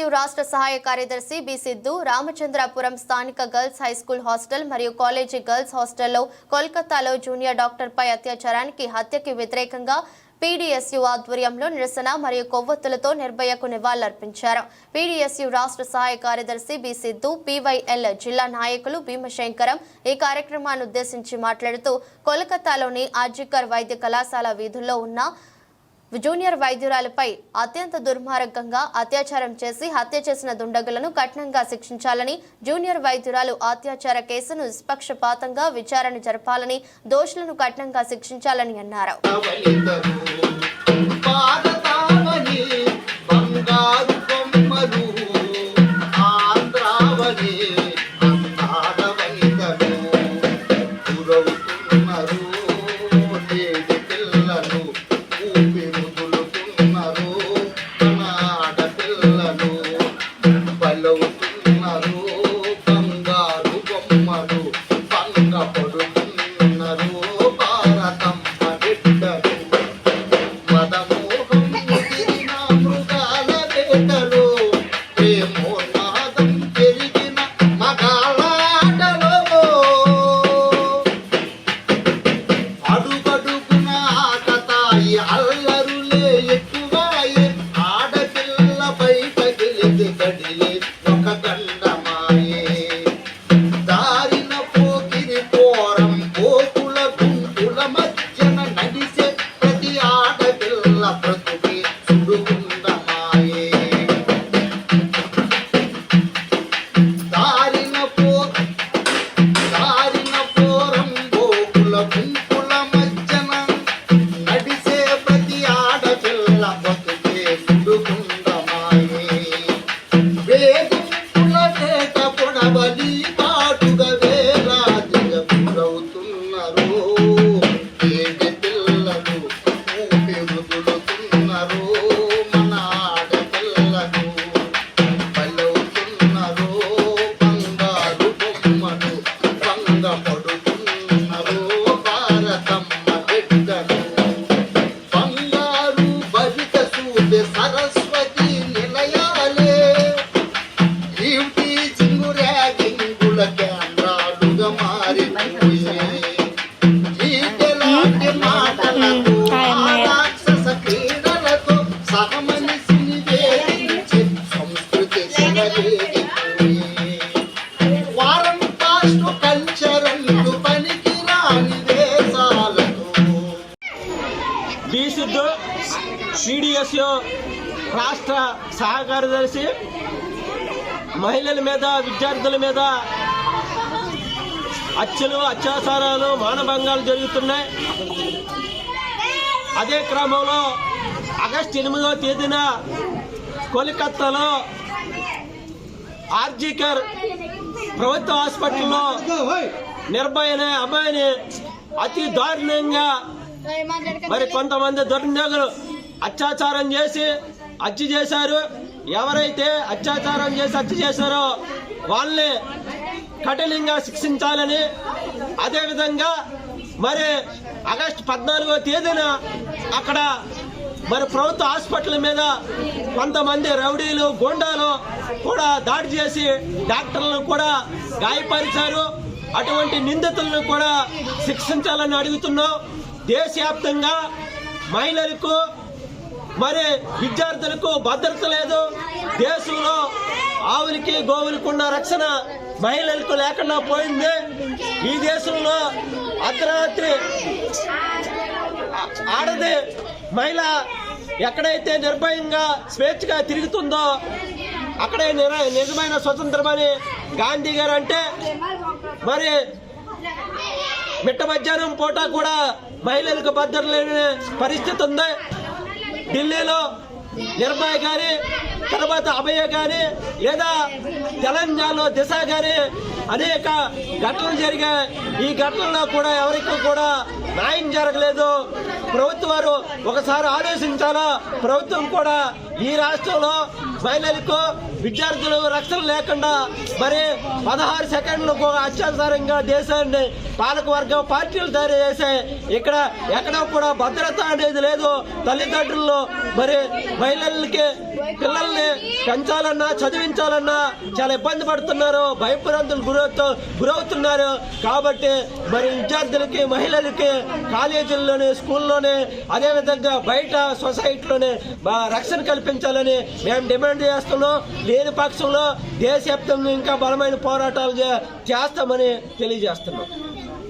SU రాష్ట్ర సహాయ కార్యదర్శి బి సిద్ధు రామచంద్రాపురం స్థానిక గర్ల్స్ హై స్కూల్ హాస్టల్ మరియు కాలేజీ గర్ల్స్ హాస్టల్లో కోల్కతాలో జూనియర్ డాక్టర్పై అత్యాచారానికి హత్యకి వ్యతిరేకంగా పీడీఎస్యు ఆధ్వర్యంలో నిరసన మరియు కొవ్వొత్తులతో నిర్భయకు నివాళులర్పించారు. పీడీఎస్యు రాష్ట్ర సహాయ కార్యదర్శి బి సిద్ధు పీవైఎల్ జిల్లా నాయకులు భీమశంకరం ఈ కార్యక్రమాన్ని ఉద్దేశించి మాట్లాడుతూ కోల్కతాలోని ఆర్జికర్ వైద్య కళాశాల వీధుల్లో ఉన్న జూనియర్ వైద్యురాలపై అత్యంత దుర్మార్గంగా అత్యాచారం చేసి హత్య చేసిన దుండగులను కఠినంగా శిక్షించాలని జూనియర్ వైద్యురాలు అత్యాచార కేసును నిష్పక్షపాతంగా విచారణ జరపాలని దోషులను కఠినంగా శిక్షించాలని అన్నారు. సిడిఎస్యు రాష్ట్ర సహకార్యదర్శి మహిళల మీద విద్యార్థుల మీద హత్యలు అత్యాచారాలు మానభంగాలు జరుగుతున్నాయి. అదే క్రమంలో ఆగస్టు ఎనిమిదవ తేదీన కోల్కత్తాలో ఆర్జికర్ ప్రభుత్వ హాస్పిటల్లో నిర్భయ అనే అమ్మాయిని అతి దారుణంగా మరి కొంతమంది దుర్నియోగులు అత్యాచారం చేసి హత్య చేశారు. ఎవరైతే అత్యాచారం చేసి హత్య చేశారో వాళ్ళని కఠినంగా శిక్షించాలని అదేవిధంగా మరి ఆగస్టు పద్నాలుగో తేదీన అక్కడ మరి ప్రభుత్వ హాస్పిటల్ మీద కొంతమంది రౌడీలు గోండాలు కూడా దాడి చేసి డాక్టర్లను కూడా గాయపరిచారు. అటువంటి నిందితులను కూడా శిక్షించాలని అడుగుతున్నాం. దేశవ్యాప్తంగా మహిళలకు మరి విద్యార్థులకు భద్రత లేదు. దేశంలో ఆవులకి గోవులకు ఉన్న రక్షణ మహిళలకు లేకుండా పోయింది. ఈ దేశంలో అర్ధరాత్రి ఆడది మహిళ ఎక్కడైతే నిర్భయంగా స్వేచ్ఛగా తిరుగుతుందో అక్కడే నిర- నిజమైన స్వతంత్రమని గాంధీ గారు అంటే మరి మిట్ట మధ్యాహ్నం పూట కూడా మహిళలకు భద్రత లేని పరిస్థితి ఉంది. ఢిల్లీలో నిర్భయ కానీ తర్వాత అభయ కానీ లేదా తెలంగాణలో దిశ కానీ అనేక ఘటనలు జరిగాయి. ఈ ఘటనలో కూడా ఎవరికి కూడా న్యాయం జరగలేదు. ప్రభుత్వం వారు ఒకసారి ఆలోచించాలా ప్రభుత్వం కూడా ఈ రాష్ట్రంలో మహిళలకు విద్యార్థులు రక్షణ లేకుండా మరి పదహారు సెకండ్లకు అత్యవసరంగా దేశాన్ని పాలకవర్గం పార్టీలు తయారు చేసే ఇక్కడ ఎక్కడ కూడా భద్రత అనేది లేదు. తల్లిదండ్రులు మరి మహిళలకి పిల్లల్ని పెంచాలన్నా చదివించాలన్నా చాలా ఇబ్బంది పడుతున్నారు. భయప్రాంతులు గురవుతూ గురవుతున్నారు. కాబట్టి మరి విద్యార్థులకి మహిళలకి కాలేజీల్లోనే స్కూల్లోనే అదేవిధంగా బయట సొసైటీలోనే రక్షణ కల్పించాలని మేము డిమాండ్ చేస్తున్నాం లేని పక్షంలో దేశవ్యాప్తంగా ఇంకా బలమైన పోరాటాలు చేస్తామని తెలియజేస్తున్నాం.